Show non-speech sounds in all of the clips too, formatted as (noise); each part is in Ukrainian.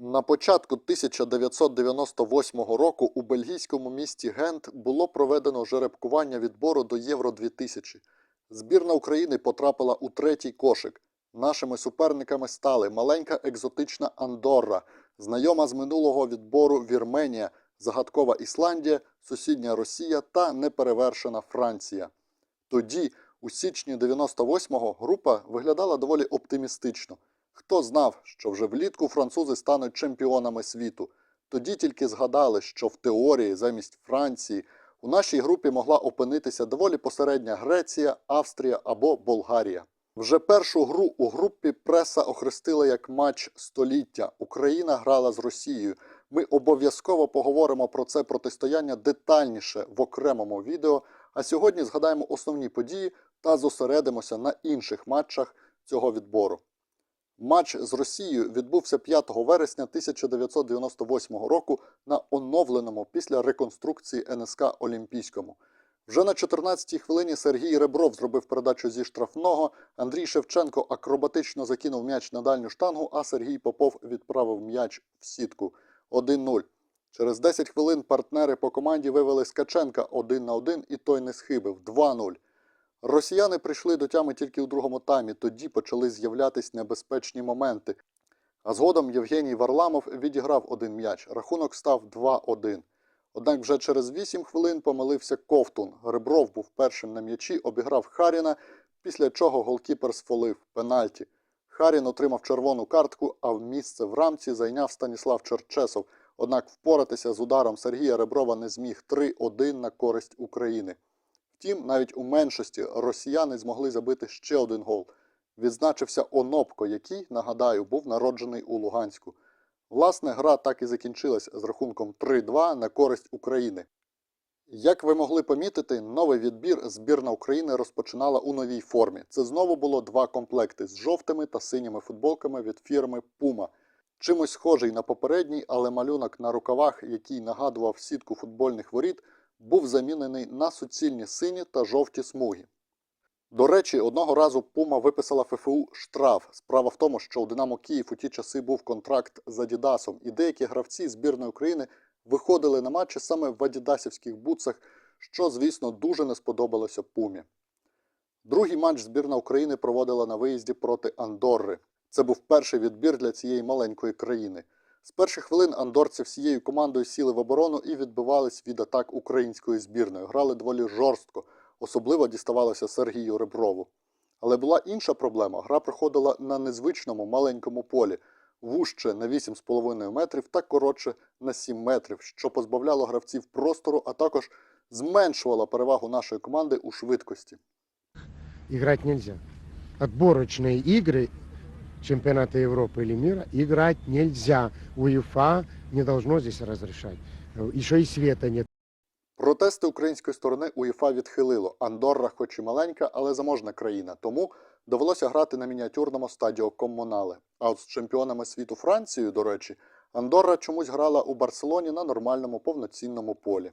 На початку 1998 року у бельгійському місті Гент було проведено жеребкування відбору до Євро 2000. Збірна України потрапила у третій кошик. Нашими суперниками стали маленька екзотична Андорра, знайома з минулого відбору Вірменія, загадкова Ісландія, сусідня Росія та неперевершена Франція. Тоді, у січні 98-го, група виглядала доволі оптимістично. Хто знав, що вже влітку французи стануть чемпіонами світу? Тоді тільки згадали, що в теорії замість Франції у нашій групі могла опинитися доволі посередня Греція, Австрія або Болгарія. Вже першу гру у групі преса охрестила як матч століття. Україна грала з Росією. Ми обов'язково поговоримо про це протистояння детальніше в окремому відео. А сьогодні згадаємо основні події та зосередимося на інших матчах цього відбору. Матч з Росією відбувся 5 вересня 1998 року на оновленому після реконструкції НСК Олімпійському. Вже на 14-й хвилині Сергій Ребров зробив передачу зі штрафного. Андрій Шевченко акробатично закинув м'яч на дальню штангу, а Сергій Попов відправив м'яч в сітку 1-0. Через 10 хвилин партнери по команді вивели Скаченка 1 на 1 і той не схибив 2-0. Росіяни прийшли до тями тільки у другому таймі, тоді почали з'являтись небезпечні моменти. А згодом Євгеній Варламов відіграв один м'яч. Рахунок став 2-1. Однак вже через 8 хвилин помилився Ковтун. Ребров був першим на м'ячі, обіграв Харіна, після чого голкіпер сфолив пенальті. Харін отримав червону картку, а в місце в рамці зайняв Станіслав Черчесов. Однак впоратися з ударом Сергія Реброва не зміг 3-1 на користь України. Втім, навіть у меншості росіяни змогли забити ще один гол. Відзначився Онопко, який, нагадаю, був народжений у Луганську. Власне, гра так і закінчилась з рахунком 3-2 на користь України. Як ви могли помітити, новий відбір збірна України розпочинала у новій формі. Це знову було два комплекти з жовтими та синіми футболками від фірми Puma. Чимось схожий на попередній, але малюнок на рукавах, який нагадував сітку футбольних воріт, був замінений на суцільні сині та жовті смуги. До речі, одного разу Пума виписала ФФУ штраф. Справа в тому, що у Динамо Київ у ті часи був контракт з Адідасом, і деякі гравці збірної України виходили на матчі саме в адідасівських бутсах, що, звісно, дуже не сподобалося Пумі. Другий матч збірна України проводила на виїзді проти Андорри. Це був перший відбір для цієї маленької країни. З перших хвилин андорці всією командою сіли в оборону і відбивались від атак української збірної. Грали доволі жорстко, особливо діставалося Сергію Реброву. Але була інша проблема. Гра проходила на незвичному маленькому полі, вужче на 8,5 метрів та коротше на 7 метрів, що позбавляло гравців простору, а також зменшувало перевагу нашої команди у швидкості. играть нельзя. Отборочные игры чемпионата Европы или мира играть нельзя. УЕФА не должно здесь разрешать. Еще и света нет. Протести української сторони УЄФА відхилило. Андорра, хоч і маленька, але заможна країна, тому довелося грати на мініатюрному стадіо Коммунале. А от з чемпіонами світу Францією, до речі, Андорра чомусь грала у Барселоні на нормальному повноцінному полі.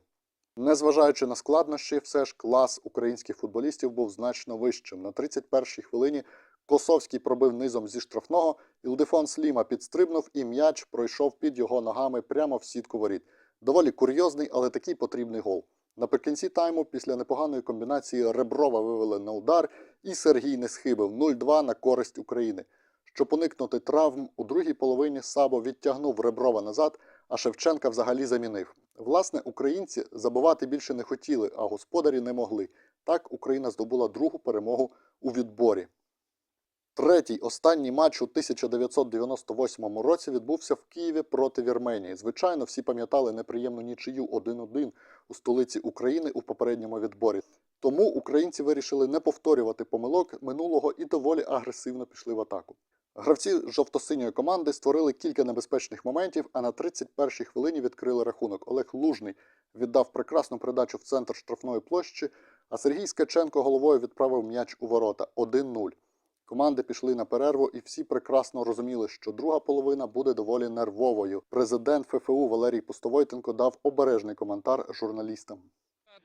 Незважаючи на складнощі, все ж клас українських футболістів був значно вищим. На 31-й хвилині Косовський пробив низом зі штрафного, Ілдефон Сліма підстрибнув і м'яч пройшов під його ногами прямо в сітку воріт. Доволі курйозний, але такий потрібний гол. Наприкінці тайму, після непоганої комбінації Реброва вивели на удар, і Сергій не схибив 0-2 на користь України. Щоб уникнути травм, у другій половині Сабо відтягнув Реброва назад, а Шевченка взагалі замінив. Власне, українці забивати більше не хотіли, а господарі не могли. Так Україна здобула другу перемогу у відборі. Третій останній матч у 1998 році відбувся в Києві проти Вірменії. Звичайно, всі пам'ятали неприємну нічию 1-1 у столиці України у попередньому відборі. Тому українці вирішили не повторювати помилок минулого і доволі агресивно пішли в атаку. Гравці жовто-синьої команди створили кілька небезпечних моментів, а на 31-й хвилині відкрили рахунок. Олег Лужний віддав прекрасну передачу в центр штрафної площі, а Сергій Скаченко головою відправив м'яч у ворота 1-0. Команди пішли на перерву, і всі прекрасно розуміли, що друга половина буде доволі нервовою. Президент ФФУ Валерій Пустовойтенко дав обережний коментар журналістам.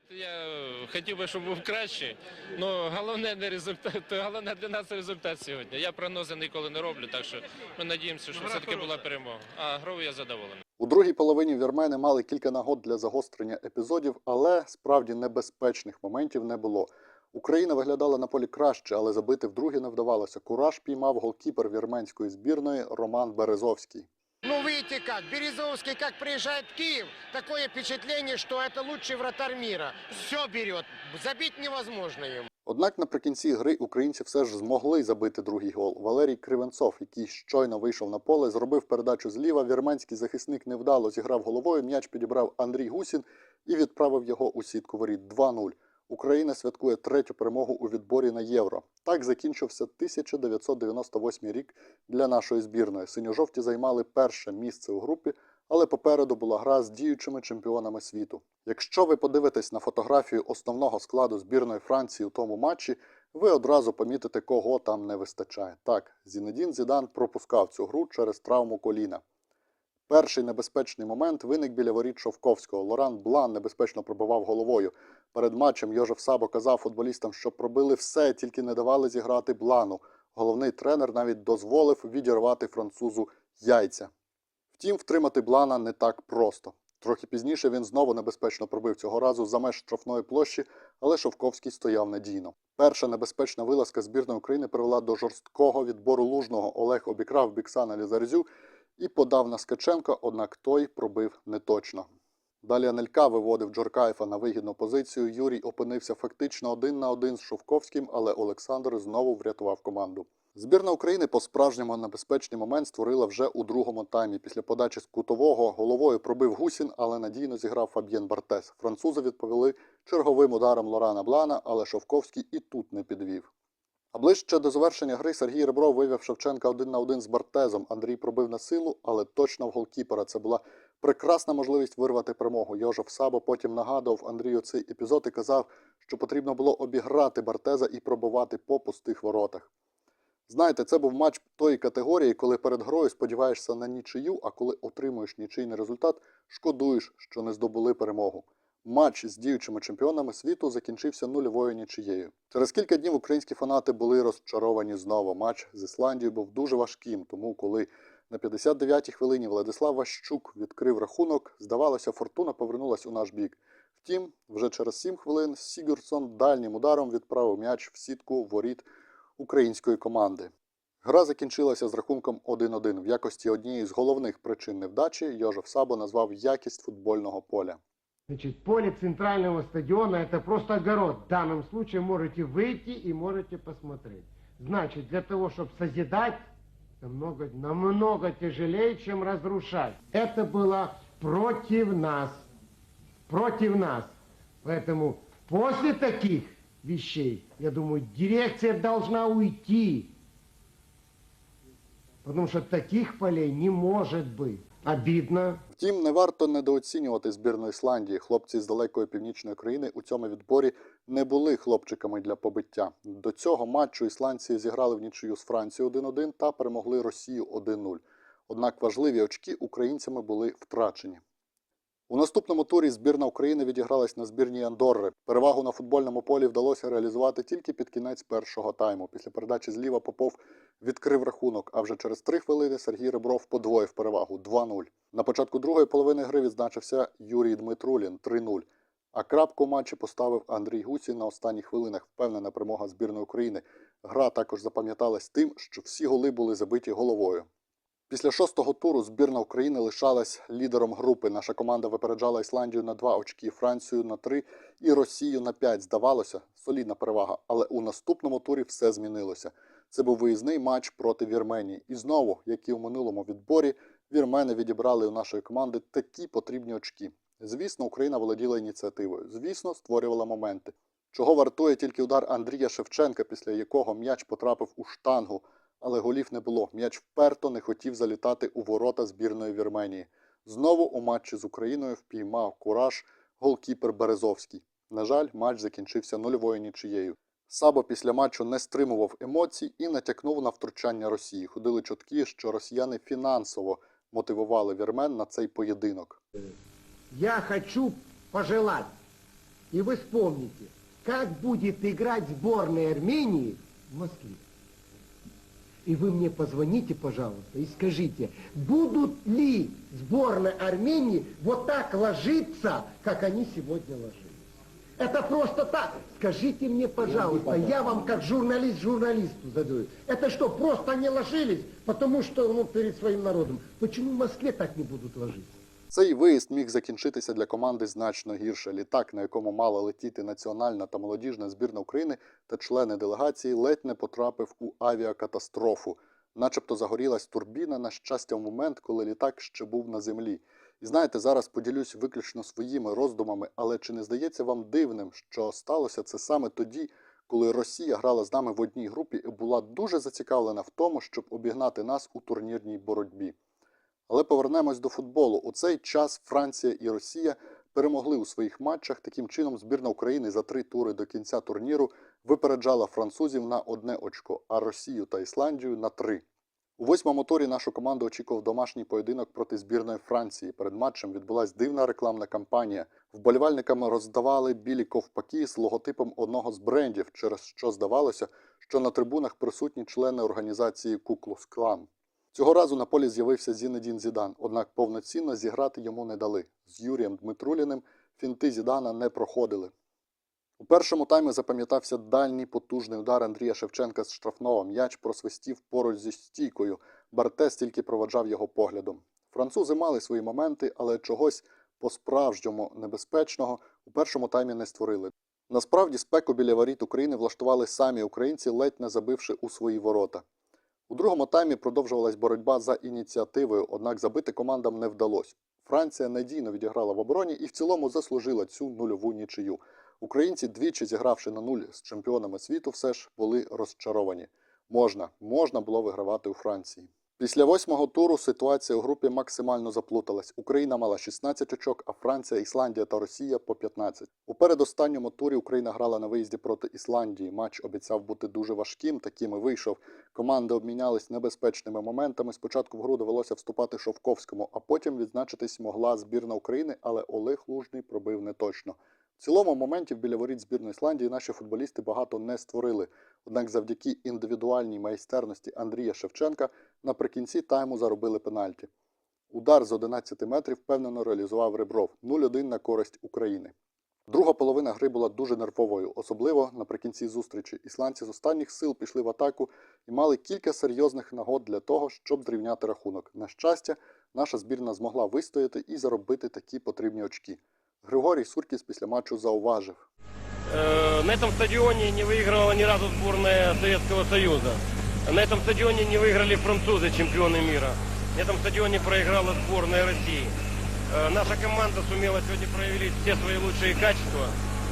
Я е, хотів би, щоб був кращий. Ну головне не результат. (laughs) Головне для нас результат сьогодні. Я прогнози ніколи не роблю, так що ми надіємося, що все-таки була перемога. А грою я задоволений. У другій половині вірмени мали кілька нагод для загострення епізодів, але справді небезпечних моментів не було. Україна виглядала на полі краще, але забити вдруге не вдавалося. Кураж піймав голкіпер вірменської збірної Роман Березовський. Ну, видите как, Березовский как приезжает в Киев, такое впечатление, что это лучший вратарь мира. Все берет, забить невозможно ему. Однак наприкінці гри українці все ж змогли забити другий гол. Валерій Кривенцов, який щойно вийшов на поле, зробив передачу зліва. Вірменський захисник невдало зіграв головою. М'яч підібрав Андрій Гусін і відправив його у сітку воріт 2-0. Україна святкує третю перемогу у відборі на євро. Так закінчився 1998 рік для нашої збірної. Синьо-жовті займали перше місце у групі, але попереду була гра з діючими чемпіонами світу. Якщо ви подивитесь на фотографію основного складу збірної Франції у тому матчі, ви одразу помітите, кого там не вистачає. Так, Зінедін Зідан пропускав цю гру через травму коліна. Перший небезпечний момент виник біля воріт Шовковського. Лоран Блан небезпечно пробивав головою. Перед матчем Йожеф Сабо казав футболістам, що пробили все, тільки не давали зіграти Блану. Головний тренер навіть дозволив відірвати французу яйця. Втім, втримати Блана не так просто. Трохи пізніше він знову небезпечно пробив цього разу за меж штрафної площі, але Шовковський стояв надійно. Перша небезпечна вилазка збірної України привела до жорсткого відбору лужного. Олег обікрав Біксана Лізарзю і подав на Скаченка, однак той пробив неточно. Далі Анелька виводив Джоркаєфа на вигідну позицію. Юрій опинився фактично один на один з Шовковським, але Олександр знову врятував команду. Збірна України по-справжньому небезпечний момент створила вже у другому таймі. Після подачі з кутового головою пробив Гусін, але надійно зіграв Фаб'єн Бартес. Французи відповіли черговим ударом Лорана Блана, але Шовковський і тут не підвів. А ближче до завершення гри Сергій Ребров вивів Шевченка один на один з Бартезом. Андрій пробив на силу, але точно в голкіпера. Це була прекрасна можливість вирвати перемогу. Йожеф Сабо потім нагадував Андрію цей епізод і казав, що потрібно було обіграти Бартеза і пробивати по пустих воротах. Знаєте, це був матч тої категорії, коли перед грою сподіваєшся на нічию, а коли отримуєш нічийний результат, шкодуєш, що не здобули перемогу. Матч з діючими чемпіонами світу закінчився нульовою нічиєю. Через кілька днів українські фанати були розчаровані знову. Матч з Ісландією був дуже важким, тому коли на 59-й хвилині Владислав Ващук відкрив рахунок, здавалося, фортуна повернулась у наш бік. Втім, вже через 7 хвилин Сігюрсон дальнім ударом відправив м'яч в сітку воріт української команди. Гра закінчилася з рахунком 1-1. В якості однієї з головних причин невдачі Йожеф Сабо назвав якість футбольного поля. Значит, поле центрального стадиона это просто огород. В данном случае можете выйти и можете посмотреть. Значит, для того, чтобы созидать, намного, намного тяжелее, чем разрушать. Это было против нас. Против нас. Поэтому после таких вещей, я думаю, дирекция должна уйти. Потому что таких полей не может быть. Обидно, Втім, не варто недооцінювати збірну Ісландії. Хлопці з далекої північної країни у цьому відборі не були хлопчиками для побиття. До цього матчу ісландці зіграли в нічию з Францією 1-1 та перемогли Росію 1-0. Однак важливі очки українцями були втрачені. У наступному турі збірна України відігралась на збірній Андорри. Перевагу на футбольному полі вдалося реалізувати тільки під кінець першого тайму. Після передачі зліва Попов відкрив рахунок, а вже через три хвилини Сергій Ребров подвоїв перевагу 2-0. На початку другої половини гри відзначився Юрій Дмитрулін 3-0. А крапку матчі поставив Андрій Гусін на останніх хвилинах. Впевнена перемога збірної України. Гра також запам'яталась тим, що всі голи були забиті головою. Після шостого туру збірна України лишалась лідером групи. Наша команда випереджала Ісландію на два очки, Францію на три і Росію на п'ять. Здавалося, солідна перевага. Але у наступному турі все змінилося. Це був виїзний матч проти Вірменії. І знову, як і у минулому відборі, вірмени відібрали у нашої команди такі потрібні очки. Звісно, Україна володіла ініціативою. Звісно, створювала моменти. Чого вартує тільки удар Андрія Шевченка, після якого м'яч потрапив у штангу, але голів не було. М'яч вперто не хотів залітати у ворота збірної Вірменії. Знову у матчі з Україною впіймав кураж голкіпер Березовський. На жаль, матч закінчився нульовою нічиєю. Сабо після матчу не стримував емоцій і натякнув на втручання Росії. Ходили чутки, що росіяни фінансово мотивували вірмен на цей поєдинок. Я хочу пожелать И вы вспомните, как будет играть сборная Армении в Москве. И вы мне позвоните, пожалуйста, и скажите, будут ли сборная Армении вот так ложиться, как они сегодня ложились? Это просто так. Скажите мне, пожалуйста, я вам как журналист журналисту задаю. Это что, просто они ложились, потому что ну, перед своим народом? Почему в Москве так не будут ложиться? Цей виїзд міг закінчитися для команди значно гірше. Літак, на якому мала летіти національна та молодіжна збірна України та члени делегації, ледь не потрапив у авіакатастрофу. Начебто загорілась турбіна на щастя в момент, коли літак ще був на землі. І знаєте, зараз поділюсь виключно своїми роздумами, але чи не здається вам дивним, що сталося це саме тоді, коли Росія грала з нами в одній групі і була дуже зацікавлена в тому, щоб обігнати нас у турнірній боротьбі? Але повернемось до футболу. У цей час Франція і Росія перемогли у своїх матчах. Таким чином, збірна України за три тури до кінця турніру випереджала французів на одне очко, а Росію та Ісландію на три. У восьмому турі нашу команду очікував домашній поєдинок проти збірної Франції. Перед матчем відбулася дивна рекламна кампанія. Вболівальникам роздавали білі ковпаки з логотипом одного з брендів, через що здавалося, що на трибунах присутні члени організації Куклус Клан. Цього разу на полі з'явився Зінедін Зідан, однак повноцінно зіграти йому не дали. З Юрієм Дмитруліним фінти Зідана не проходили. У першому таймі запам'ятався дальній потужний удар Андрія Шевченка з штрафного. М'яч просвистів поруч зі стійкою. Бартес тільки проваджав його поглядом. Французи мали свої моменти, але чогось по-справжньому небезпечного у першому таймі не створили. Насправді спеку біля воріт України влаштували самі українці, ледь не забивши у свої ворота. У другому таймі продовжувалась боротьба за ініціативою, однак забити командам не вдалося. Франція надійно відіграла в обороні і в цілому заслужила цю нульову нічию. Українці, двічі зігравши на нуль з чемпіонами світу, все ж були розчаровані. Можна, можна було вигравати у Франції. Після восьмого туру ситуація у групі максимально заплуталась. Україна мала 16 очок, а Франція, Ісландія та Росія по 15. У передостанньому турі Україна грала на виїзді проти Ісландії. Матч обіцяв бути дуже важким, таким і вийшов. Команди обмінялись небезпечними моментами. Спочатку в гру довелося вступати Шовковському, а потім відзначитись могла збірна України, але Олег Лужний пробив неточно. Цілому моментів біля воріт збірної Ісландії наші футболісти багато не створили. Однак завдяки індивідуальній майстерності Андрія Шевченка наприкінці тайму заробили пенальті. Удар з 11 метрів впевнено реалізував Ребров 0-1 на користь України. Друга половина гри була дуже нервовою, особливо наприкінці зустрічі. Ісландці з останніх сил пішли в атаку і мали кілька серйозних нагод для того, щоб зрівняти рахунок. На щастя, наша збірна змогла вистояти і заробити такі потрібні очки. Григорій Суркіс після матчу зауважив. Э, На этом стадионе не выигрывала ни разу сборная Советского Союза. На этом стадионе не выиграли французы, чемпионы мира. На этом стадионе проиграла сборная России. Э, Наша команда сумела сегодня проявить все свои лучшие качества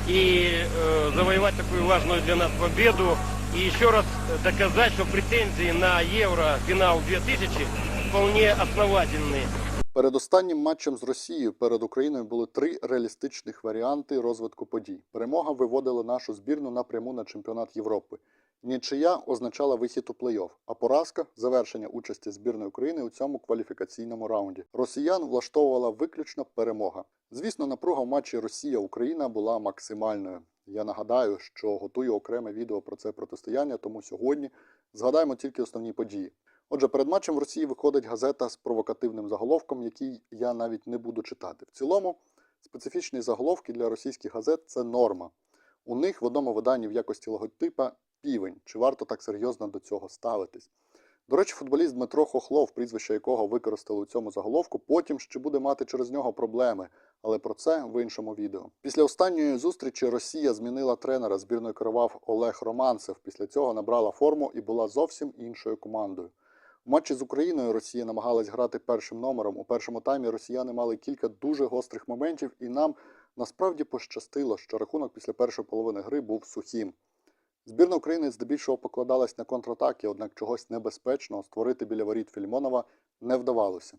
и э, завоевать такую важную для нас победу. И еще раз доказать, что претензии на Евро-финал 2000 вполне основательные. Перед останнім матчем з Росією перед Україною були три реалістичних варіанти розвитку подій. Перемога виводила нашу збірну напряму на чемпіонат Європи. Нічия означала вихід у плей-офф, а поразка завершення участі збірної України у цьому кваліфікаційному раунді. Росіян влаштовувала виключно перемога. Звісно, напруга в матчі Росія-Україна була максимальною. Я нагадаю, що готую окреме відео про це протистояння, тому сьогодні згадаємо тільки основні події. Отже, перед матчем в Росії виходить газета з провокативним заголовком, який я навіть не буду читати. В цілому, специфічні заголовки для російських газет це норма. У них в одному виданні в якості логотипа півень. Чи варто так серйозно до цього ставитись? До речі, футболіст Дмитро Хохлов, прізвище якого використали у цьому заголовку, потім ще буде мати через нього проблеми, але про це в іншому відео. Після останньої зустрічі Росія змінила тренера. Збірною керував Олег Романцев. Після цього набрала форму і була зовсім іншою командою. Матчі з Україною Росія намагалась грати першим номером. У першому таймі росіяни мали кілька дуже гострих моментів, і нам насправді пощастило, що рахунок після першої половини гри був сухим. Збірна України здебільшого покладалась на контратаки, однак чогось небезпечного створити біля воріт Фільмонова не вдавалося.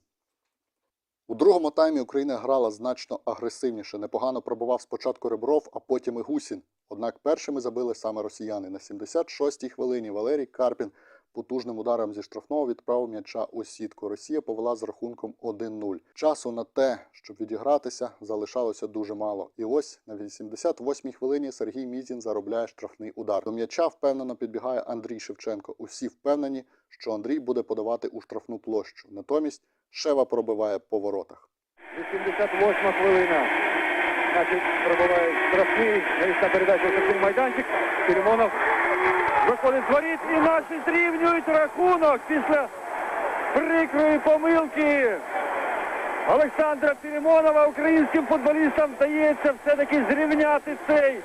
У другому таймі Україна грала значно агресивніше. Непогано пробував спочатку Ребров, а потім і Гусін. Однак першими забили саме росіяни. На 76-й хвилині Валерій Карпін потужним ударом зі штрафного відправив м'яча у сітку. Росія повела з рахунком 1-0. Часу на те, щоб відігратися, залишалося дуже мало. І ось на 88-й хвилині Сергій Мізін заробляє штрафний удар. До м'яча впевнено підбігає Андрій Шевченко. Усі впевнені, що Андрій буде подавати у штрафну площу. Натомість Шева пробиває по воротах. 88 хвилина. Значить, пробиває штрафний, навісна передача у штрафний майданчик. Філімонов виходить з воріт і наші зрівнюють рахунок після прикрої помилки. Олександра Філімонова українським футболістам вдається все-таки зрівняти цей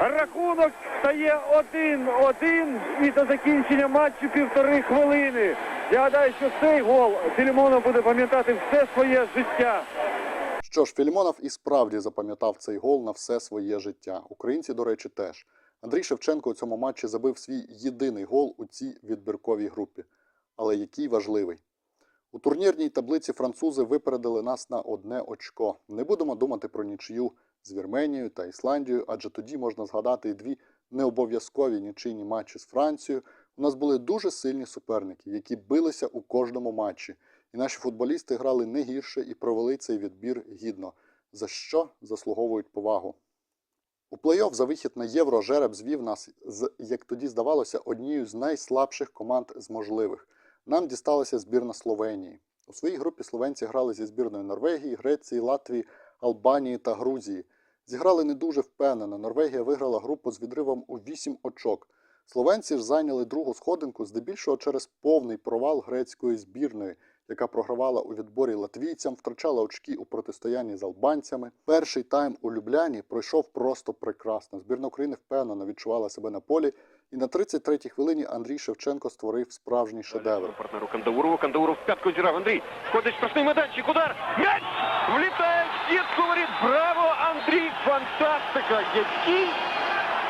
рахунок. Стає 1-1 і до закінчення матчу півтори хвилини. Я гадаю, що цей гол Філімонов буде пам'ятати все своє життя. Що ж, Філімонов і справді запам'ятав цей гол на все своє життя. Українці, до речі, теж. Андрій Шевченко у цьому матчі забив свій єдиний гол у цій відбірковій групі. Але який важливий. У турнірній таблиці французи випередили нас на одне очко. Не будемо думати про нічию з Вірменією та Ісландією, адже тоді можна згадати і дві необов'язкові нічийні матчі з Францією. У нас були дуже сильні суперники, які билися у кожному матчі. І наші футболісти грали не гірше і провели цей відбір гідно, за що заслуговують повагу. У плей-офф за вихід на євро жереб звів нас з, як тоді здавалося, однією з найслабших команд з можливих. Нам дісталася збірна Словенії. У своїй групі словенці грали зі збірною Норвегії, Греції, Латвії, Албанії та Грузії. Зіграли не дуже впевнено. Норвегія виграла групу з відривом у 8 очок. Словенці ж зайняли другу сходинку здебільшого через повний провал грецької збірної, яка програвала у відборі латвійцям, втрачала очки у протистоянні з албанцями. Перший тайм у Любляні пройшов просто прекрасно. Збірна України впевнено відчувала себе на полі, і на 33-й хвилині Андрій Шевченко створив справжній шедевр. Партнеру Кандаурова. Кандауров в пятку зирав. Андрій. Ходить штрафний майданчик. Удар. М'яч! Влітає в сітку воріт. Браво, Андрій! Фантастика! Який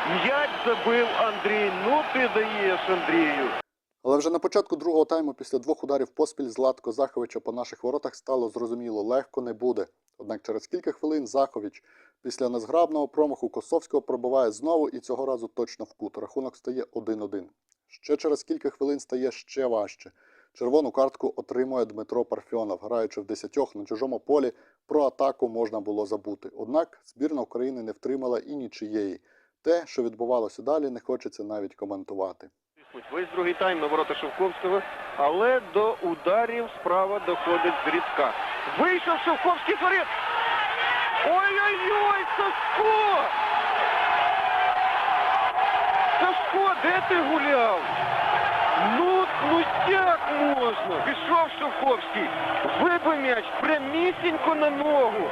м'яч забив Андрій. Ну ти даєш, Андрію. Але вже на початку другого тайму, після двох ударів поспіль Златко Заховича по наших воротах стало зрозуміло, легко не буде. Однак через кілька хвилин Захович після незграбного промаху Косовського пробиває знову і цього разу точно в кут. Рахунок стає 1-1. Ще через кілька хвилин стає ще важче. Червону картку отримує Дмитро Парфьонов. Граючи в десятьох на чужому полі, про атаку можна було забути. Однак збірна України не втримала і нічиєї. Те, що відбувалося далі, не хочеться навіть коментувати. Тиснуть Весь другий тайм на ворота Шевковського, але до ударів справа доходить з рідка. Вийшов Шевковський з. Ой-ой-ой, Сашко! Сашко, де ти гуляв? Ну, ну як можна? Пішов Шевковський, вибив м'яч прямісінько на ногу.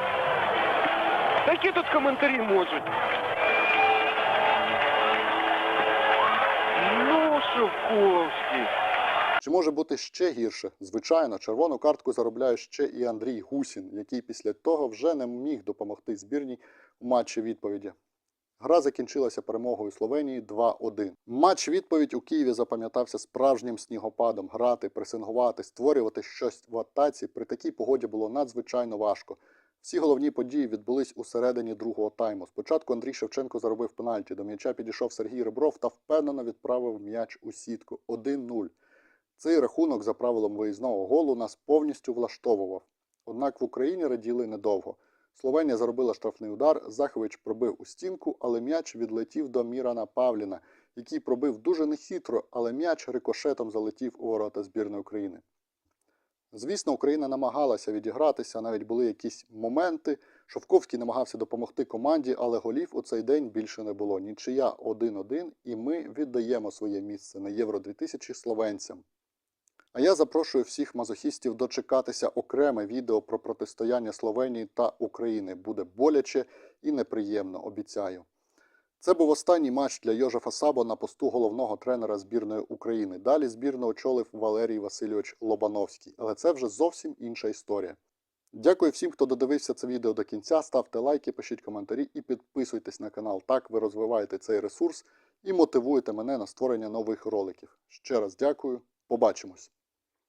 Такі тут коментарі можуть. Ну, Чи може бути ще гірше? Звичайно, червону картку заробляє ще і Андрій Гусін, який після того вже не міг допомогти збірній у матчі відповіді. Гра закінчилася перемогою Словенії 2-1. Матч відповідь у Києві запам'ятався справжнім снігопадом. Грати, пресингувати, створювати щось в атаці при такій погоді було надзвичайно важко. Всі головні події відбулись у середині другого тайму. Спочатку Андрій Шевченко заробив пенальті. До м'яча підійшов Сергій Ребров та впевнено відправив м'яч у сітку 1-0. Цей рахунок за правилом виїзного голу нас повністю влаштовував. Однак в Україні раділи недовго. Словенія заробила штрафний удар, Захович пробив у стінку, але м'яч відлетів до Мірана Павліна, який пробив дуже нехитро, але м'яч рикошетом залетів у ворота збірної України. Звісно, Україна намагалася відігратися, навіть були якісь моменти. Шовковський намагався допомогти команді, але голів у цей день більше не було. Нічия 1-1, і ми віддаємо своє місце на Євро 2000 словенцям. А я запрошую всіх мазохістів дочекатися окреме відео про протистояння Словенії та України. Буде боляче і неприємно, обіцяю. Це був останній матч для Йожефа Сабо на посту головного тренера збірної України. Далі збірну очолив Валерій Васильович Лобановський, але це вже зовсім інша історія. Дякую всім, хто додивився це відео до кінця. Ставте лайки, пишіть коментарі і підписуйтесь на канал. Так ви розвиваєте цей ресурс і мотивуєте мене на створення нових роликів. Ще раз дякую. Побачимось!